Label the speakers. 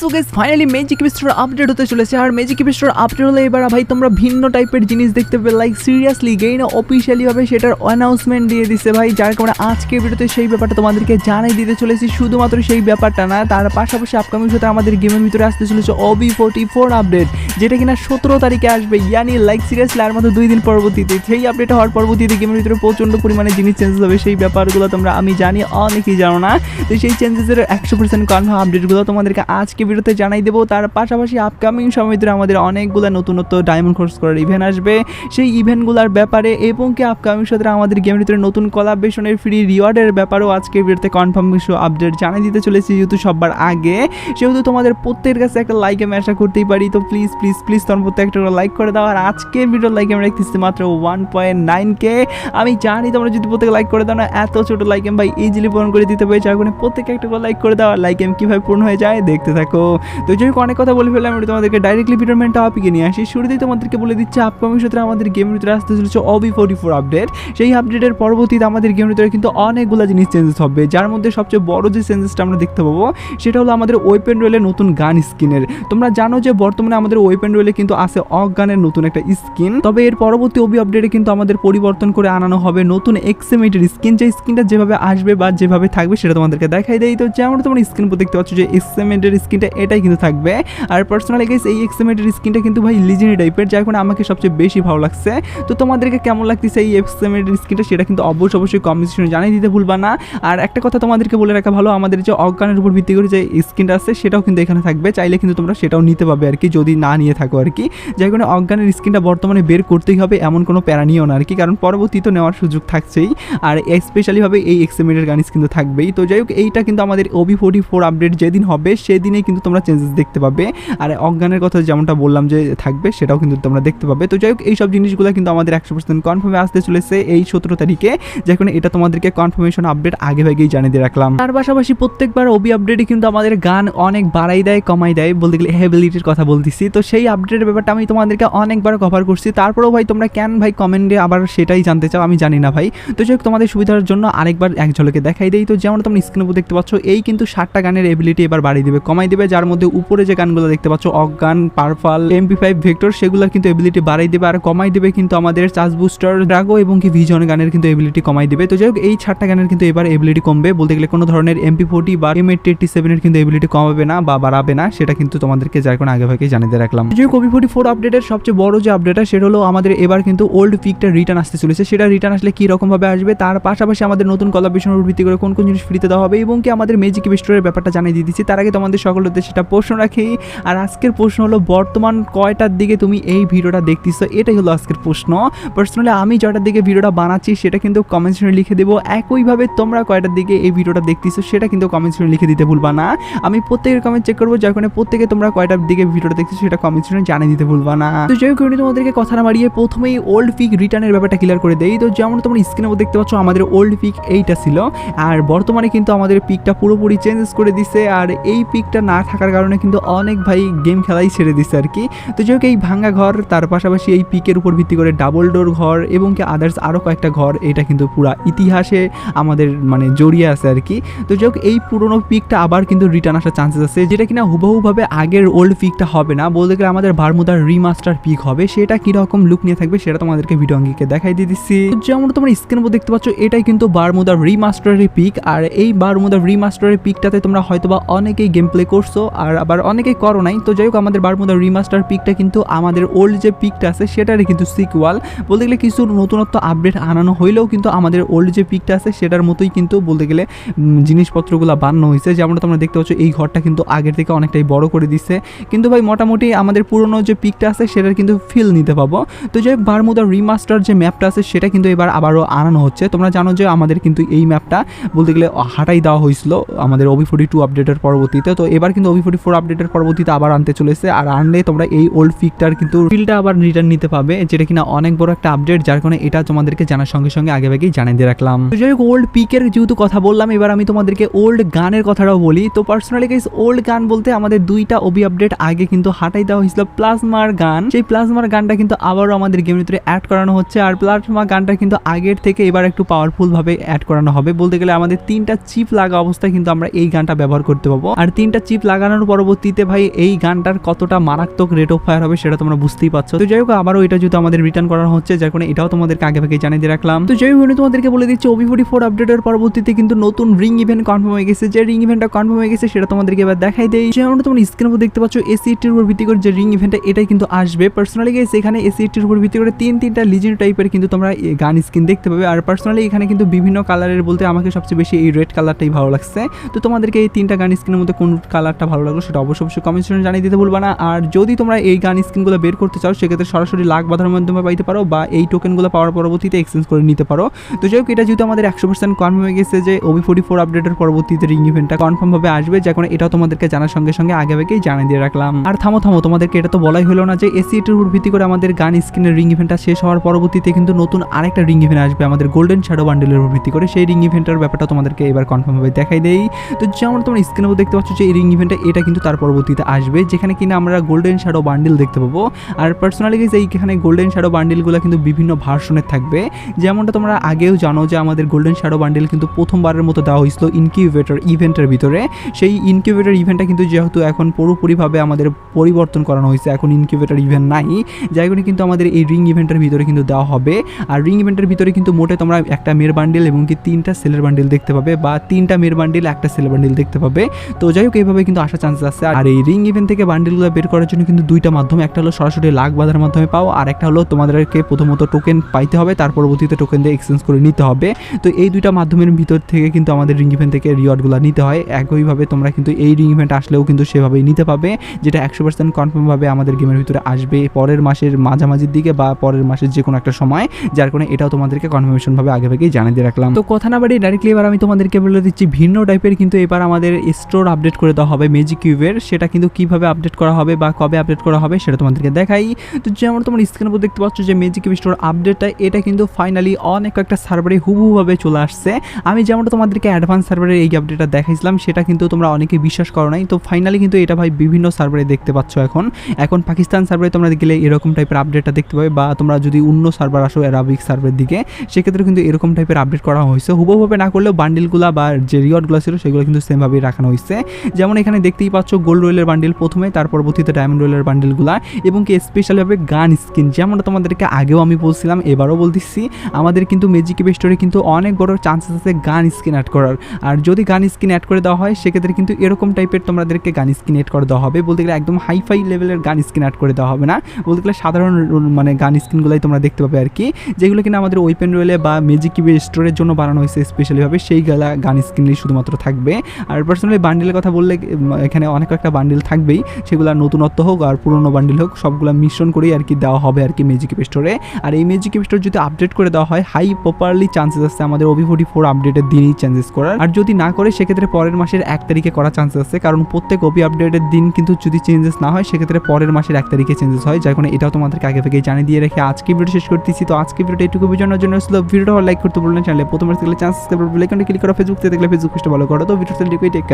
Speaker 1: So finally magic update হতে চলেছে। আর magic update হলে এবার ভাই তোমরা ভিন্ন টাইপের জিনিস দেখতে লাইক সিরিয়াসলি সেটার অ্যানাউন্সমেন্ট দিয়ে দিছে ভাই। যার কারণে আজকে ভিডিওতে সেই ব্যাপারটা তোমাদেরকে জানাই দিতে চলেছি। শুধুমাত্র সেই ব্যাপারটা না, তার পাশাপাশি আপকামিং সাথে আমাদের গেমের ভিতরে আসতে চলেছে অবি ফোর আপডেট যেটা কিনা সতেরো তারিখে আসবে। ইয়ানি লাইক সিরিয়াসলি আর মাত্র দুই দিন পরবর্তীতে। সেই আপডেট হওয়ার পরবর্তীতে গেমের ভিতরে প্রচণ্ড পরিমাণে জিনিস চেঞ্জ হবে। সেই ব্যাপারগুলো তোমরা আমি জানি, অনেকেই জানো না। তো সেই চেঞ্জেসের একশো পার্সেন্ট কনফার্ম আপডেটগুলো তোমাদেরকে আজকে ভিডিওতে জানাই দেবো। তার পাশাপাশি আপকামিং সময় ভিতরে আমাদের অনেকগুলো নতুনত্ব ডায়মন্ড খরচ করার ইভেন্ট আসবে। সেই ইভেন্টগুলোর ব্যাপারে এবং কি আপকামিং সাথে আমাদের গেমের ভিতরে নতুন কলাবেশনের ফ্রি রিওয়ার্ডের ব্যাপারেও আজকে ভিডিওতে কনফার্ম কিছু আপডেট জানিয়ে দিতে চলেছি যেহেতু সবার আগে। সেহেতু তোমাদের প্রত্যেকের কাছে একটা লাইক আমি আশা করতেই পারি। তো প্লিজ প্লিজ প্লিজ তোমার প্রত্যেক প্রত্যেকটা লাইক করে দাও। আর আজকের ভিডিও লাইক আমি রাখতেছি মাত্র ওয়ান পয়েন্ট নাইন কে আমি জানি তোমরা যদি প্রত্যেকে লাইক করে দাও না, এত ছোটো লাইক এম ভাই ইজিলি পূরণ করে দিতে পারি যার কারণে প্রত্যেকে একটা করে লাইক করে দাও। আর লাইক এম কীভাবে পূর্ণ হয়ে যায় দেখতে থাকো। তো যাই হোক, অনেক কথা বলে ফেললাম আমি তোমাদেরকে ডাইরেক্টলি ভিডিওর টপিকে নিয়ে আসি। শুরুতেই তোমাদেরকে বলে দিচ্ছে আপকামিং সূত্রে আমাদের গেমের ভিতরে আসতে চলেছে অবি ফোর্টি ফোর আপডেট সেই আপডেটের পরবর্তীতে আমাদের গেমের ভিতরে কিন্তু অনেকগুলো জিনিস চেঞ্জেস হবে, যার মধ্যে সবচেয়ে বড় যে চেঞ্জেসটা আমরা দেখতে পাবো, সেটা হলো আমাদের ওয়েপেন রয়েলের নতুন গান স্কিনের তোমরা জানো যে বর্তমানে আমাদের ওয়েপেন রয়েলে কিন্তু আছে অক গানের নতুন একটা স্কিন তবে এর পরবর্তী অবি আপডেটে কিন্তু আমাদের পরিবর্তন করে আনানো হবে নতুন এক্সেমেটের স্কিন যে স্কিনটা যেভাবে আসবে বা যেভাবে থাকবে সেটা তোমাদেরকে দেখাই দেয় তো যেমন তোমরা স্ক্রিন উপর দেখতে পাচ্ছ যে এক্সেমেটের স্কিনটা এটাই কিন্তু থাকবে। আর পার্সোনালি গেস এই এক্সেমেটের স্কিনটা কিন্তু ভাই লিজেন্ডি টাইপের যার কারণে আমাকে সবচেয়ে বেশি ভালো লাগছে। তো তোমাদেরকে কেমন লাগতেছে এই এক্সেমেটের স্কিনটা সেটা কিন্তু অবশ্যই অবশ্যই কমিশনে জানিয়ে দিতে ভুলবা না। আর একটা কথা তোমাদেরকে বলে রাখা ভালো, আমাদের যে অজ্ঞানের উপর ভিত্তি করে যে স্কিনটা আছে, সেটাও কিন্তু এখানে থাকবে। চাইলে কিন্তু তোমরা সেটাও নিতে পারবে আর কি, যদি না নিয়ে থাকো আর কি। যার কারণে অজ্ঞানের স্কিনটা বর্তমানে বের করতেই হবে, এমন কোনো প্যারা নিও না আর কি, কারণ পরবর্তী তো নেওয়ার সুযোগ থাকছেই। আর স্পেশালিভাবে এই এক্সেমেটের গানিস কিন্তু থাকবেই। তো যাই হোক, এইটা কিন্তু আমাদের ওবি ফোর্টি ফোর আপডেট যেদিন হবে, সেদিনেই কিন্তু তোমরা চেঞ্জেস দেখতে পাবে। আর অজ্ঞানের কথা যেমনটা বললাম যে থাকবে, সেটাও কিন্তু তোমরা দেখতে পাবে। তো যাই হোক, এইসব জিনিসগুলো কিন্তু আমাদের একশো পার্সেন্ট কনফার্মে আসতে চলেছে এই সতেরো তারিখে। যেখানে এটা তোমাদেরকে কনফার্মেশন আপডেট আগে ভাগেই জানিয়ে দিয়ে রাখলাম। তার পাশাপাশি প্রত্যেকবার ওবি আপডেটে কিন্তু আমাদের গান অনেক বাড়াই দেয়, কমাই দেয়, বলতে গেলে হেবিলিটির কথা বলতেছি। তো সেই আপডেটের ব্যাপারটা আমি তোমাদেরকে অনেকবার কভার করছি। তারপরেও ভাই, তোমরা কেন ভাই কমেন্টে আবার সেটাই জানতে চাও? আমি জানি না ভাই। তো যাই হোক, তোমাদের সুবিধার জন্য আরেকবার এক ঝলকে দেখাই দেই। তো যেমন তোমরা স্ক্রিনের উপর দেখতে পাচ্ছ, এই কিন্তু ষাটটা গানের এবিলিটি এবার বাড়িয়ে দেবে, কমাই দেবে। যার মধ্যে উপরে যে গানগুলো দেখতে পাচ্ছ, অজ্ঞান, পারফাল এমপি ফাইভ ভেক্টর সেগুলো কিন্তু এবিলিটি বাড়াই দেবে আর কমাই দেবে কিন্তু আমাদের চার্জ বুস্টার ড্রাগো এবং কি ভিজন গানের কিন্তু এবিলিটি কমাই দেবে। তো যাই হোক এই ছাড়টা গানের কিন্তু এবার এবিলিটি কমবে। বলতে গেলে কোনো ধরনের এমপি ফোর্টি বা এম এইট এইটটি সেভেনের কিন্তু এবিলিটি কমাবে না বা বাড়াবে না, সেটা কিন্তু তোমাদেরকে যার কোনো আগে ভাগে জানিয়ে রাখলাম। যে কবি ফোর্টি ফোর আপডেটের সবচেয়ে বড় যে আপডেটটা সেটা হলো আমাদের এবার কিন্তু ওল্ড পিকটা রিটার্ন আসতে চলেছে। সেটা রিটার্ন আসলে কি রকম ভাবে আসবে, তার পাশাপাশি আমাদের নতুন কলাবেশনের ভিত্তি করে কোন কোন জিনিস ফ্রিতে দেওয়া হবে এবং কি আমাদের ম্যাজিক স্টোরের ব্যাপারটা জানিয়ে দিয়ে তার আগে তোমাদের সকল উদ্দেশ্যে সেটা প্রশ্ন রাখি। আর আজকের প্রশ্ন হলো, বর্তমান কয়টার দিকে তুমি এই ভিডিওটা দেখতেছো? এটাই হলো আজকের প্রশ্ন। পার্সোনালি আমি জয়টার দিকে ভিডিওটা বানাচ্ছি, সেটা কিন্তু কমেন্ট সেকশনে লিখে দেবো। একইভাবে তোমরা কয়টার দিকে এই ভিডিওটা দেখতেছো, সেটা কিন্তু কমেন্ট সেকশনে লিখে দিতে ভুলবা না। আমি প্রত্যেকের কমেন্ট চেক করব যখন প্রত্যেকে তোমরা কয়টার দিকে ভিডিওটা দেখতেছো, সেটা কমেন্ট সেকশনে জানিয়ে দিতে ভুলবা না। তো যাই হোক তোমাদেরকে কথা না বাড়িয়ে প্রথমেই ওল্ড পিক রিটার্নের ব্যাপারটা ক্লিয়ার করে দেই। তো যেমন তোমরা স্ক্রিনে দেখতে পাচ্ছ, আমাদের ওল্ড পিক এইটা ছিল। আর বর্তমানে কিন্তু আমাদের পিকটা পুরোপুরি চেঞ্জেস করে দিছে। আর এই পিকটা না থাকার কারণে কিন্তু অনেক ভাই গেম খেলাই ছেড়ে দিচ্ছে আর কি। তো যাই এই ভাঙ্গা ঘর, তার পাশাপাশি এই পিকের উপর ভিত্তি করে ডাবল ডোর ঘর এবং কি আদার্স আরও কয়েকটা ঘর, এটা কিন্তু পুরা ইতিহাসে আমাদের মানে জড়িয়ে আছে আর কি। তো যাই এই পুরোনো পিকটা আবার কিন্তু রিটার্ন আসার চান্সেস আছে, যেটা কিনা হুবহুভাবে আগের ওল্ড পিকটা হবে না। বলতে গেলে আমাদের বারমুদার রিমাস্টার পিক হবে, সেটা কীরকম লুক নিয়ে থাকবে সেটা তোমাদেরকে ভিডিও অঙ্গিকে দেখাই দিয়ে দিচ্ছি। যেমন তোমরা স্ক্রিনের উপর দেখতে পাচ্ছ, এটাই কিন্তু বারমুদার রিমাস্টারের পিক আর এই বারমুদার রিমাস্টারের পিকটাতে তোমরা হয়তোবা অনেকেই গেম প্লে করছ আর আবার অনেকেই করো নাই। তো যাই হোক, আমাদের বারমুদার রিমাস্টার পিকটা কিন্তু আমাদের ওল্ড যে পিকটা আছে, সেটারই কিন্তু সিকুয়াল বলতে গেলে কিছু নতুনত্ব আপডেট আনানো হইলেও কিন্তু আমাদের ওল্ড যে পিকটা আছে, সেটার মতোই কিন্তু বলতে গেলে জিনিসপত্রগুলো বানানো হয়েছে যেমন তোমরা দেখতে পাচ্ছ, এই ঘরটা কিন্তু আগের থেকে অনেকটাই বড় করে দিচ্ছে কিন্তু ভাই, মোটামুটি আমাদের পুরনো যে পিকটা আছে, সেটার কিন্তু ফিল নিতে পাবো। তো যাই হোক বারমুদার রিমাস্টার যে ম্যাপটা আছে, সেটা কিন্তু এবার আবারও আনানো হচ্ছে। তোমরা জানো যে আমাদের কিন্তু এই ম্যাপটা বলতে গেলে হাটাই দেওয়া হয়েছিল আমাদের ওবি ফোর্টি টু আপডেটের পরবর্তীতে। তো এবার কিন্তু ওবি ফোর্টি ফোর আপডেটের পরবর্তীতে আবার আনতে চলেছে। আর আনলে তোমরা এই ওল্ড পিকটার কিন্তু ফিলটা আবার রিটার্ন নিতে পাবে, যেটা কিনা অনেক বড় একটা আপডেট যার কারণে এটা তোমাদেরকে জানার সঙ্গে সঙ্গে আগে আগেই জানিয়ে দিয়ে রাখলাম। যাই হোক ওল্ড পিকের যেহেতু কথা বললাম, এবার আমি তোমাদেরকে ওল্ড গানের কথাটাও বলি। তো পার্সোনালি গাইস ওল্ড গান বলতে আমাদের দুইটা ওবি আপডেট আগে কিন্তু হাটাই দেওয়া হয়েছিল প্লাজমার গান। সেই প্লাজমার গানটা কিন্তু আবারও আমাদের গেমের ভিতরে অ্যাড করানো হচ্ছে, আর প্লাজমা গানটা কিন্তু আগের থেকে এবার একটু পাওয়ারফুল ভাবে অ্যাড করানো হবে। বলতে গেলে আমাদের তিনটা চিপ লাগা অবস্থায় কিন্তু আমরা এই গানটা ব্যবহার করতে পারব। আর তিনটা চিপ লাগানোর পরবর্তীতে ভাই, এই গানটার কতটা মারাত্মক রেট অফ ফায়ার হবে সেটা তোমরা বুঝতেই পারছ। তো যাই হোক, আবারও এটা যেহেতু আমাদের রিটার্ন করা হচ্ছে, যার কারণে এটাও তোমাদেরকে আগে ভাগে জানিয়ে দিয়ে রাখলাম। তো যাই হোক তোমাদেরকে বলে দিচ্ছি ওবি ফোর্টি ফোর আপডেটের পরবর্তীতে কিন্তু নতুন রিং ইভেন্ট কনফার্ম হয়ে গেছে। যে রিং ইভেন্টটা কনফার্ম হয়ে গেছে, সেটা তোমাদেরকে এবার দেখাই দেই। যেমন তোমরা স্ক্রিনের উপর দেখতে পাচ্ছ এসিটির উপর ভিত্তি করে যে রিং ইভেন্টটা এটাই কিন্তু আসবে। পার্সোনালি গেছে এখানে এসিটির উপর ভিত্তি করে তিন তিনটা লিজেন্ড টাইপের কিন্তু তোমরা গান স্কিন দেখতে পাবে। আর পার্সোনালি এখানে কিন্তু বিভিন্ন কালারের বলতে আমাকে সবচেয়ে বেশি এই রেড কালারটাই ভালো লাগছে। তো তোমাদেরকে এই তিনটা গান স্কিনের মধ্যে কোন কালারটা ভালো লাগল সেটা অবশ্যই অবশ্যই কমেন্ট সেকশনে জানিয়ে দিতে ভুলবা না। আর যদি তোমরা এই গান স্কিনগুলো বের করতে চাও, সেক্ষেত্রে সরাসরি লাখ বাধার মাধ্যমে পাইতে পারো বা এই টোকেনগুলো পাওয়ার পরবর্তীতে এক্সচেঞ্জ করে নিতে পারো। তো যাই হোক, এটা যেহেতু আমাদের একশো পার্সেন্ট কনফার্ম হয়ে গেছে যে ওবি ফোর্টি ফোর আপডেটের পরবর্তীতে রিং ইভেন্টটা কনফার্মভাবে আসবে যখন এটাও তোমাদেরকে জানার সঙ্গে সঙ্গে আগে আগেই জানিয়ে দিয়ে রাখলাম। আর থামো থামো, তোমাদেরকে এটা তো বলাই হলো না যে এসিএটির উপর ভিত্তি করে আমাদের গান স্কিনের রিং ইভেন্টটা শেষ হওয়ার পরবর্তীতে কিন্তু নতুন আরেকটা রিং ইভেন্ট আসবে আমাদের গোল্ডেন শ্যাডো বান্ডেলের উপর ভিত্তি করে। সেই রিং ইভেন্টের ব্যাপারটা তোমাদেরকে এবার কনফার্মভাবে দেখাই দেই। তো যেমন তোমরা স্ক্রিনের উপর দেখতে পাচ্ছ যে এই রিং ইভেন্টটা এটা কিন্তু তার পরবর্তীতে আসবে, যেখানে কিনা আমরা গোল্ডেন শ্যাডো বান্ডিল দেখতে পাবো। আর পার্সোনালি গেছে এইখানে গোল্ডেন শ্যাডো বান্ডেলগুলো কিন্তু বিভিন্ন ভার্সনের থাকবে। যেমনটা তোমরা আগেও জানো যে আমাদের গোল্ডেন শ্যাডো বান্ডিল কিন্তু প্রথমবারের মতো দেওয়া হয়েছিল ইনকিউবেটর ইভেন্টের ভিতরে। সেই ইনকিউবেটর ইভেন্টটা কিন্তু যেহেতু এখন পুরোপুরিভাবে আমাদের পরিবর্তন করানো হয়েছে, এখন ইনকিউবেটর ইভেন্ট নাই। করে কিন্তু আমাদের এই রিং ইভেন্টের ভিতরে কিন্তু দেওয়া হবে। আর রিং ইভেন্টের ভিতরে কিন্তু মোটে তোমরা একটা মেয়ের বান্ডিল এবং কি তিনটা সেলের বান্ডিল দেখতে পাবে, বা তিনটা মেয়ের বান্ডিল একটা সেলের বান্ডিল দেখতে পাবে। তো যাই হোক, এইভাবে কিন্তু আসার চান্সেস আছে। আর এই রিং ইভেন্ট থেকে বান্ডেলগুলো বের করার জন্য কিন্তু দুইটা মাধ্যম, একটা হলো সরাসরি লাখ বাধার মাধ্যমে পাও, আর একটা হলো তোমাদেরকে প্রথমত টোকেন পাইতে হবে, তার পরবর্তীতে টোকেন দিয়ে এক্সচেঞ্জ করে নিতে হবে। তো এই দুইটা মাধ্যমের ভিতর থেকে কিন্তু আমাদের রিং ইভেন্ট থেকে রিওয়ার্ডগুলো নিতে হয়। একইভাবে তোমরা কিন্তু এই রিং ইভেন্ট আসলেও কিন্তু সেভাবেই নিতে পাবে, যেটা একশো পার্সেন্ট কনফার্মভাবে আমাদের গেমের ভিতরে আসবে পরের মাসের মাঝামাঝির দিকে বা পরের মাসের যে কোনো একটা সময়, যার কারণে এটাও তোমাদেরকে কনফার্মেশনভাবে আগে থেকেই জানিয়ে দিয়ে রাখলাম। তো কথা না বাড়ি ডাইরেক্টলি এবার আমি তোমাদেরকে বলে দিচ্ছি, ভিন্ন টাইপের কিন্তু এবার আমাদের স্টোর আপডেট করে দেওয়া হবে। ম্যাজিক কিউবের সেটা কিন্তু কীভাবে আপডেট করা হবে বা কবে আপডেট করা হবে সেটা তোমাদেরকে দেখাই। তো যেমন তোমার স্ক্রিনের উপর দেখতে পাচ্ছ যে ম্যাজিক কিউব স্টোর আপডেটটা এটা কিন্তু ফাইনালি অনেক একটা সার্ভারে হুবহুভাবে চলে আসছে। আমি যেমনটা তোমাদেরকে অ্যাডভান্স সার্ভারের এই আপডেটটা দেখাইছিলাম, সেটা কিন্তু তোমরা অনেকে বিশ্বাস করো নাই। তো ফাইনালি কিন্তু এটা ভাই বিভিন্ন সার্ভারে দেখতে পাচ্ছ এখন। এখন পাকিস্তান সার্ভারে তোমরা গেলে এরকম টাইপের আপডেটটা দেখতে পাবে বা তোমরা যদি অন্য সার্ভার আসো অ্যারাবিক সার্ভারের দিকে, সেক্ষেত্রে কিন্তু এরকম টাইপের আপডেট করা হয়েছে। হুবহুভাবে না করলেও বান্ডিলগুলো বা যে রিওয়ার্ডগুলো ছিল সেগুলো কিন্তু সেমভাবেই রাখানো হয়েছে। যেমন এখানে দেখতেই পাচ্ছ গোল্ড রয়েলের বান্ডিল প্রথমে, তার পরবর্তীতে ডায়মন্ড রয়েলের বান্ডিলগুলো এবং কি স্পেশালভাবে গান স্কিন যেমনটা তোমাদেরকে আগেও আমি বলছিলাম, এবারও বলতেছি। আমাদের কিন্তু ম্যাজিক স্টোরে কিন্তু অনেক বড় চান্সেস আছে গান স্কিন অ্যাড করার। আর যদি গান স্কিন অ্যাড করে দেওয়া হয়, সেক্ষেত্রে কিন্তু এরকম টাইপের তোমাদেরকে গান স্কিন অ্যাড করে দেওয়া হবে। বলতে গেলে একদম হাইফাই লেভেলের গান স্কিন অ্যাড করে দেওয়া হবে না। বলতে গেলে সাধারণ মানে গান স্কিনগুলোই তোমরা দেখতে পাবে আর কি যেগুলো কিনা আমাদের ওয়েপেন রয়েলে বা ম্যাজিক স্টোরের জন্য বানানো হয়েছে স্পেশালিভাবে সেই গালা গান স্কিনই শুধুমাত্র থাকবে। আর পার্সোনালি বান্ডিলের কথা বললে এখানে অনেক একটা বান্ডিল থাকবেই। সেগুলো নতুনত্ব হোক আর পুরনো বান্ডিল হোক, সবগুলো মিশ্রণ করেই আর কি দেওয়া হবে আর কি ম্যাজিক স্টোরে আর এই ম্যাজিক স্টোর যদি আপডেট করে দেওয়া হয় হাই প্রপারলি চান্সেস আছে আমাদের ওবি ফোর্টি ফোর আপডেটের দিনই চেঞ্জেস করার। আর যদি না করে, সেক্ষেত্রে পরের মাসের এক তারিখে করার চান্সেস আছে। কারণ প্রত্যেক ওবি আপডেটের দিন কিন্তু যদি চেঞ্জেস না হয়, সেক্ষেত্রে পরের মাসের এক তারিখে চেঞ্জেস হয়। যার কারণে এটাও তোমাদেরকে আগে থেকেই জানিয়ে দিয়ে রেখে আজকে ভিডিও শেষ করতেছি। তো আজকে ভিডিওটা এটুকু বোঝানোর জন্য ছিল ভিডিওটা লাইক করতে বললেন চ্যানেলে প্রথমে চ্যানেল চান্স ক্লিক করে। ফেসবুক থেকে দেখলে ফেসবুক থেকে দেখলে পেজটা ভালো করো। তো ভিডিওটা টেক